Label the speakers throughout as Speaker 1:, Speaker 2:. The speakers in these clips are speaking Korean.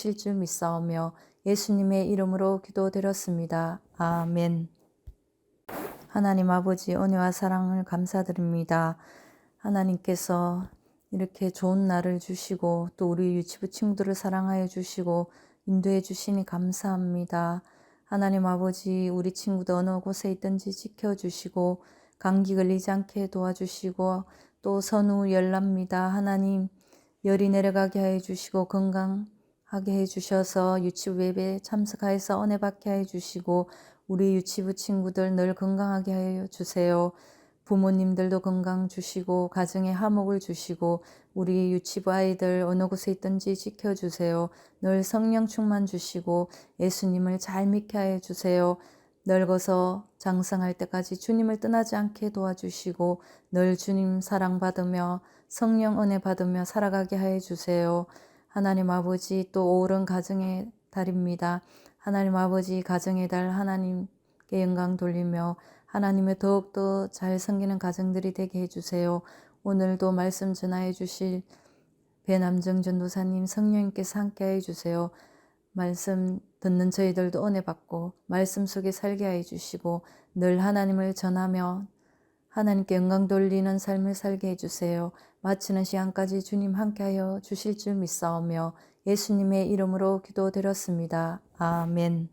Speaker 1: 주실 줄 믿사오며 예수님의 이름으로 기도드렸습니다. 아멘. 하나님 아버지 은혜와 사랑을 감사드립니다. 하나님께서 이렇게 좋은 날을 주시고 또 우리 유치부 친구들을 사랑하여 주시고 인도해 주시니 감사합니다. 하나님 아버지 우리 친구들 어느 곳에 있든지 지켜주시고 감기 걸리지 않게 도와주시고 또 선우 열납니다. 하나님 열이 내려가게 해 주시고 건강 하게 해 주셔서 유치부 예배 참석하여서 은혜 받게 해 주시고 우리 유치부 친구들 늘 건강하게 해 주세요. 부모님들도 건강 주시고 가정에 화목을 주시고 우리 유치부 아이들 어느 곳에 있든지 지켜주세요. 늘 성령 충만 주시고 예수님을 잘 믿게 하여 주세요. 늙어서 장성할 때까지 주님을 떠나지 않게 도와주시고 늘 주님 사랑받으며 성령 은혜 받으며 살아가게 하여 주세요. 하나님 아버지 또 오른 가정의 달입니다. 하나님 아버지 가정의 달 하나님께 영광 돌리며 하나님의 더욱더 잘 섬기는 가정들이 되게 해주세요. 오늘도 말씀 전하해 주실 배남정 전도사님 성령님께서 함께 해 주세요. 말씀 듣는 저희들도 은혜 받고 말씀 속에 살게 해 주시고 늘 하나님을 전하며 하나님께 영광 돌리는 삶을 살게 해 주세요. 마치는 시간까지 주님 함께하여 주실 줄 믿사오며 예수님의 이름으로 기도드렸습니다. 아멘.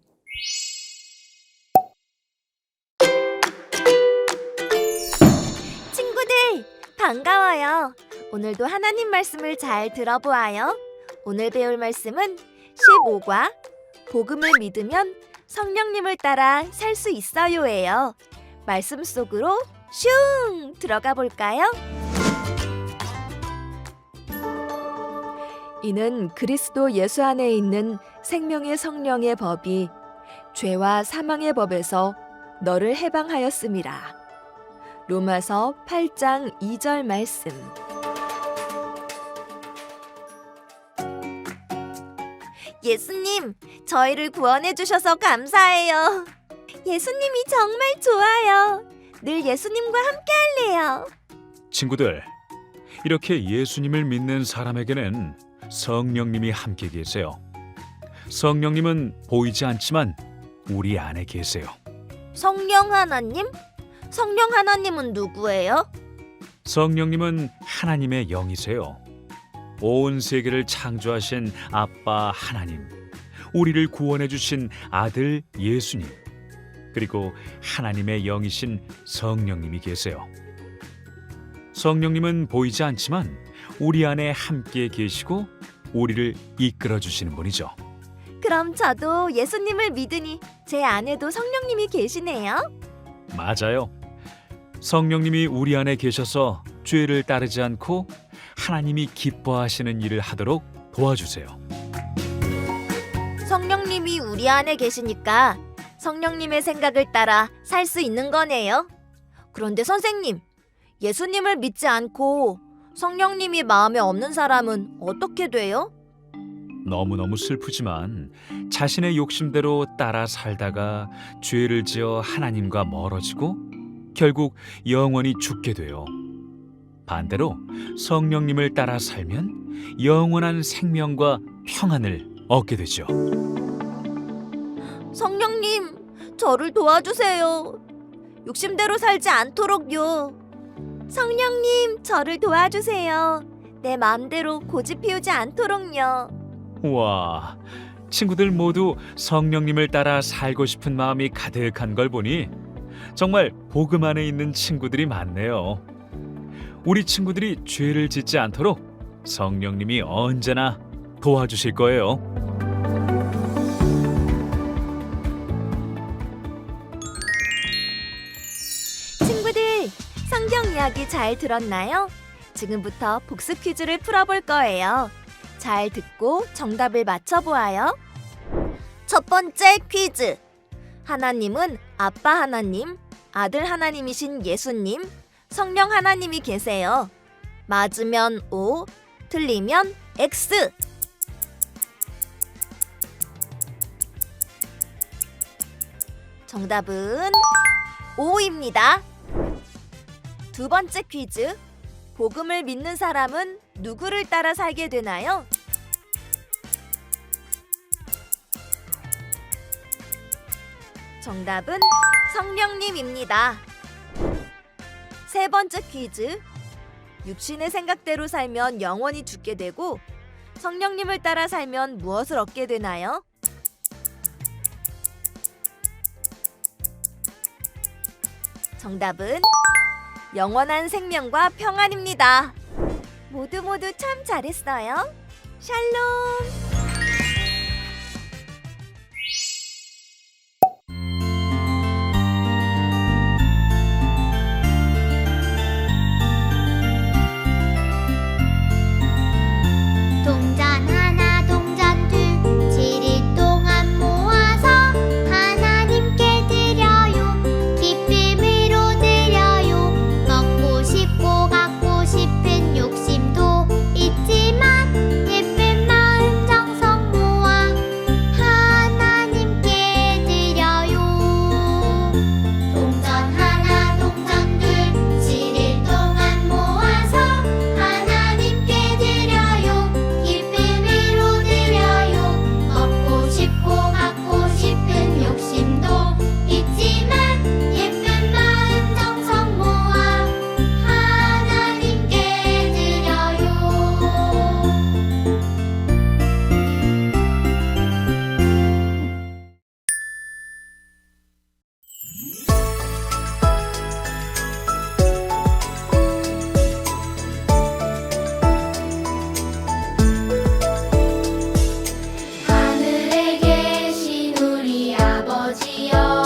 Speaker 2: 친구들, 반가워요. 오늘도 하나님 말씀을 잘 들어보아요. 오늘 배울 말씀은 15과 복음을 믿으면 성령님을 따라 살 수 있어요예요. 말씀 속으로 슝 들어가 볼까요? 이는 그리스도 예수 안에 있는 생명의 성령의 법이 죄와 사망의 법에서 너를 해방하였음이라. 로마서 8장 2절 말씀. 예수님, 저희를 구원해 주셔서 감사해요. 예수님이 정말 좋아요. 늘 예수님과 함께 할래요.
Speaker 3: 친구들, 이렇게 예수님을 믿는 사람에게는 성령님이 함께 계세요. 성령님은 보이지 않지만 우리 안에 계세요.
Speaker 2: 성령 하나님? 성령 하나님은 누구예요?
Speaker 3: 성령님은 하나님의 영이세요. 온 세계를 창조하신 아빠 하나님, 우리를 구원해 주신 아들 예수님, 그리고 하나님의 영이신 성령님이 계세요. 성령님은 보이지 않지만 우리 안에 함께 계시고 우리를 이끌어 주시는 분이죠.
Speaker 2: 그럼 저도 예수님을 믿으니 제 안에도 성령님이 계시네요.
Speaker 3: 맞아요. 성령님이 우리 안에 계셔서 죄를 따르지 않고 하나님이 기뻐하시는 일을 하도록 도와주세요.
Speaker 2: 성령님이 우리 안에 계시니까 성령님의 생각을 따라 살 수 있는 거네요. 그런데 선생님, 예수님을 믿지 않고 성령님이 마음에 없는 사람은 어떻게 돼요?
Speaker 3: 너무너무 슬프지만 자신의 욕심대로 따라 살다가 죄를 지어 하나님과 멀어지고 결국 영원히 죽게 돼요. 반대로 성령님을 따라 살면 영원한 생명과 평안을 얻게 되죠.
Speaker 2: 성령님, 저를 도와주세요. 욕심대로 살지 않도록요. 성령님, 저를 도와주세요. 내 마음대로 고집 피우지 않도록요.
Speaker 3: 와, 친구들 모두 성령님을 따라 살고 싶은 마음이 가득한 걸 보니 정말 복음 안에 있는 친구들이 많네요. 우리 친구들이 죄를 짓지 않도록 성령님이 언제나 도와주실 거예요.
Speaker 2: 잘 들었나요? 지금부터 복습 퀴즈를 풀어볼 거예요. 잘 듣고 정답을 맞춰보아요. 첫 번째 퀴즈. 하나님은 아빠 하나님, 아들 하나님이신 예수님, 성령 하나님이 계세요. 맞으면 O, 틀리면 X. 정답은 O입니다. 두 번째 퀴즈. 복음을 믿는 사람은 누구를 따라 살게 되나요? 정답은 성령님입니다. 세 번째 퀴즈. 육신의 생각대로 살면 영원히 죽게 되고 성령님을 따라 살면 무엇을 얻게 되나요? 정답은 영원한 생명과 평안입니다. 모두 모두 참 잘했어요. 샬롬. Radio.